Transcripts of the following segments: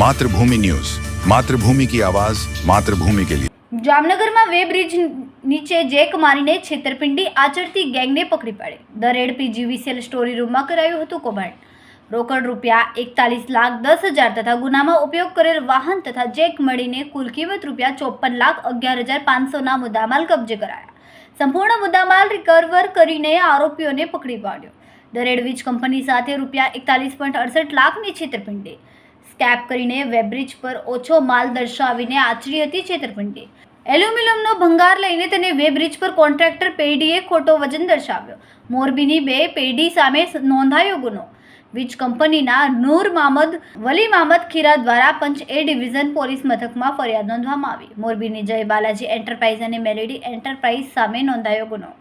Mathrubhumi news. Mathrubhumi કી આવાજ, માતૃભૂમિ કે લીએ જામનગરમાં વે નીચે જેક મારીને છેતરપિંડી આચરતી ગેંગને પકડી પાડી. દરેડ પીજીવીસીએલ સ્ટોરી રૂમમાં કરાયું હતું કૌભાંડ. રોકડ રૂપિયા એકતાલીસ લાખ દસ હજાર તથા ગુનામાં ઉપયોગ કરેલ વાહન તથા જેક મળીને કુલ કિંમત રૂપિયા ચોપન લાખ અગિયાર હજાર પાંચસોના મુદ્દામાલ કબજે કરાયા. સંપૂર્ણ મુદ્દામાલ રિકવર કરીને આરોપીઓને પકડી પાડ્યો. દરેડ વીજ કંપની સાથે રૂપિયા એકતાલીસ પોઈન્ટ અડસઠ લાખની છેતરપિંડી. સ્કેપ કરીને વેબ્રિજ પર ઓછો માલ દર્શાવીને આચરી હતી છેતરપિંડી. એલ્યુમિનિયમનો ભંગાર લઈને તેને વેબ્રિજ પર કોન્ટ્રાક્ટર પેઢીએ ખોટો વજન દર્શાવ્યો. મોરબીની બે પેઢી સામે નોંધાયો ગુનો. વીજ કંપનીના નૂર મામદ, વલી મામદ ખીરા દ્વારા પંચ એ ડિવિઝન પોલીસ મથકમાં ફરિયાદ નોંધવામાં આવી. મોરબીની જય બાલાજી એન્ટરપ્રાઇઝ અને મેલેડી એન્ટરપ્રાઇઝ સામે નોંધાયો ગુનો.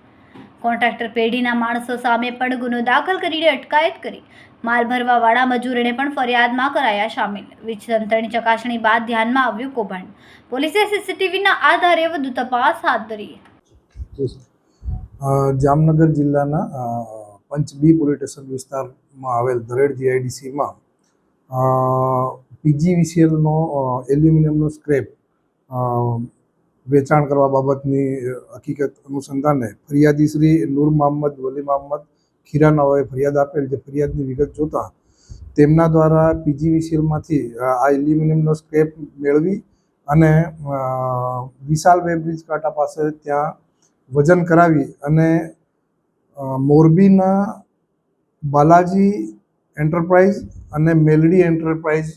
કોન્ટ્રાક્ટર પેઢીના માણસો સામે પણ ગુનો દાખલ કરીને અટકાયત કરી. માલ ભરવાવાળા મજૂરોને પણ ફરિયાદમાં કરાયા સામેલ. વીજ તંત્રની ચકાસણી બાદ ધ્યાનમાં આવ્યું કૌભાંડ. પોલીસે સીસીટીવીના આધારે વધુ તપાસ હાથ ધરી. જામનગર જિલ્લાના અ, પંચ બી પોલીસ સ્ટેશન વિસ્તારમાં આવેલ દરેડ જીઆઈડીસીમાં પીજીવીસીએલનો એલ્યુમિનિયમનો સ્ક્રેપ વેચાણ કરવા બાબતની હકીકત અનુસંધાને ફરિયાદી શ્રી નૂર મોહમ્મદ, વલી મોહમ્મદ ખીરાનાઓએ ફરિયાદ આપેલ જે ફરિયાદની વિગત જોતા તેમના દ્વારા પીજીવીસીએલમાંથી આ એલ્યુમિનિયમનો સ્ક્રેપ મેળવી અને વિશાલ વેબ્રિજ કાંટા પાસે ત્યાં વજન કરાવી અને મોરબીના બાલાજી એન્ટરપ્રાઇઝ અને મેલડી એન્ટરપ્રાઇઝ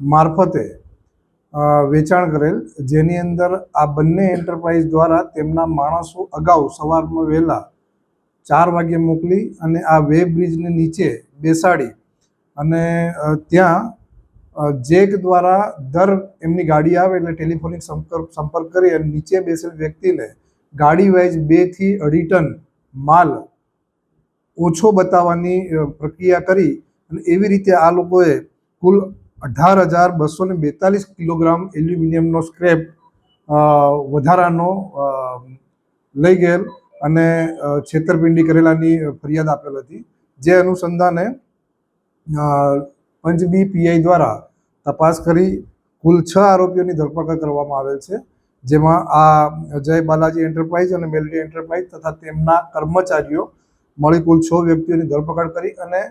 મારફતે વેચાણ કરેલ. જેની અંદર આ બંને એન્ટરપ્રાઇઝ દ્વારા તેમના માણસો અગાઉ સવારમાં વહેલા ચાર વાગે મોકલી અને આ વે બ્રિજને નીચે બેસાડી અને ત્યાં જેક દ્વારા દર એમની ગાડી આવે એટલે ટેલિફોનિક સંપર્ક સંપર્ક કરી અને નીચે બેસેલ વ્યક્તિને ગાડી વાઇઝ બેથી અઢી ટન માલ ઓછો બતાવવાની પ્રક્રિયા કરી અને એવી રીતે આ લોકોએ કુલ અઢાર હજાર બસો ને બેતાલીસ કિલોગ્રામ એલ્યુમિનિયમનો સ્ક્રેપ વધારાનો લઈ ગયેલ અને છેતરપિંડી કરેલાની ફરિયાદ આપેલ હતી. જે અનુસંધાને પંચબી પીઆઈ દ્વારા તપાસ કરી કુલ છ આરોપીઓની ધરપકડ કરવામાં આવેલ છે, જેમાં આ જય બાલાજી એન્ટરપ્રાઇઝ અને મેલડી એન્ટરપ્રાઇઝ તથા તેમના કર્મચારીઓ મળી કુલ છ વ્યક્તિઓની ધરપકડ કરી અને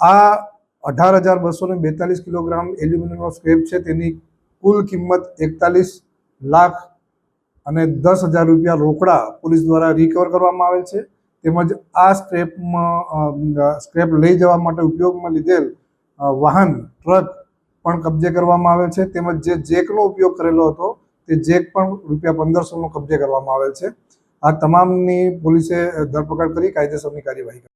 આ અઢાર હજાર બસો ને બેતાલીસ કિલોગ્રામ એલ્યુમિનિયમનો સ્ક્રેપ છે. તેની કુલ કિંમત એકતાલીસ લાખ અને દસ હજાર રૂપિયા રોકડા પોલીસ દ્વારા રિકવર કરવામાં આવેલ છે. તેમજ આ સ્ક્રેપમાં સ્ક્રેપ લઈ જવા માટે ઉપયોગમાં લીધેલ વાહન, ટ્રક પણ કબજે કરવામાં આવેલ છે. તેમજ જે જેકનો ઉપયોગ કરેલો હતો તે જેક પણ રૂપિયા પંદરસોનો કબજે કરવામાં આવેલ છે. આ તમામની પોલીસે ધરપકડ કરી કાયદેસરની કાર્યવાહી કરી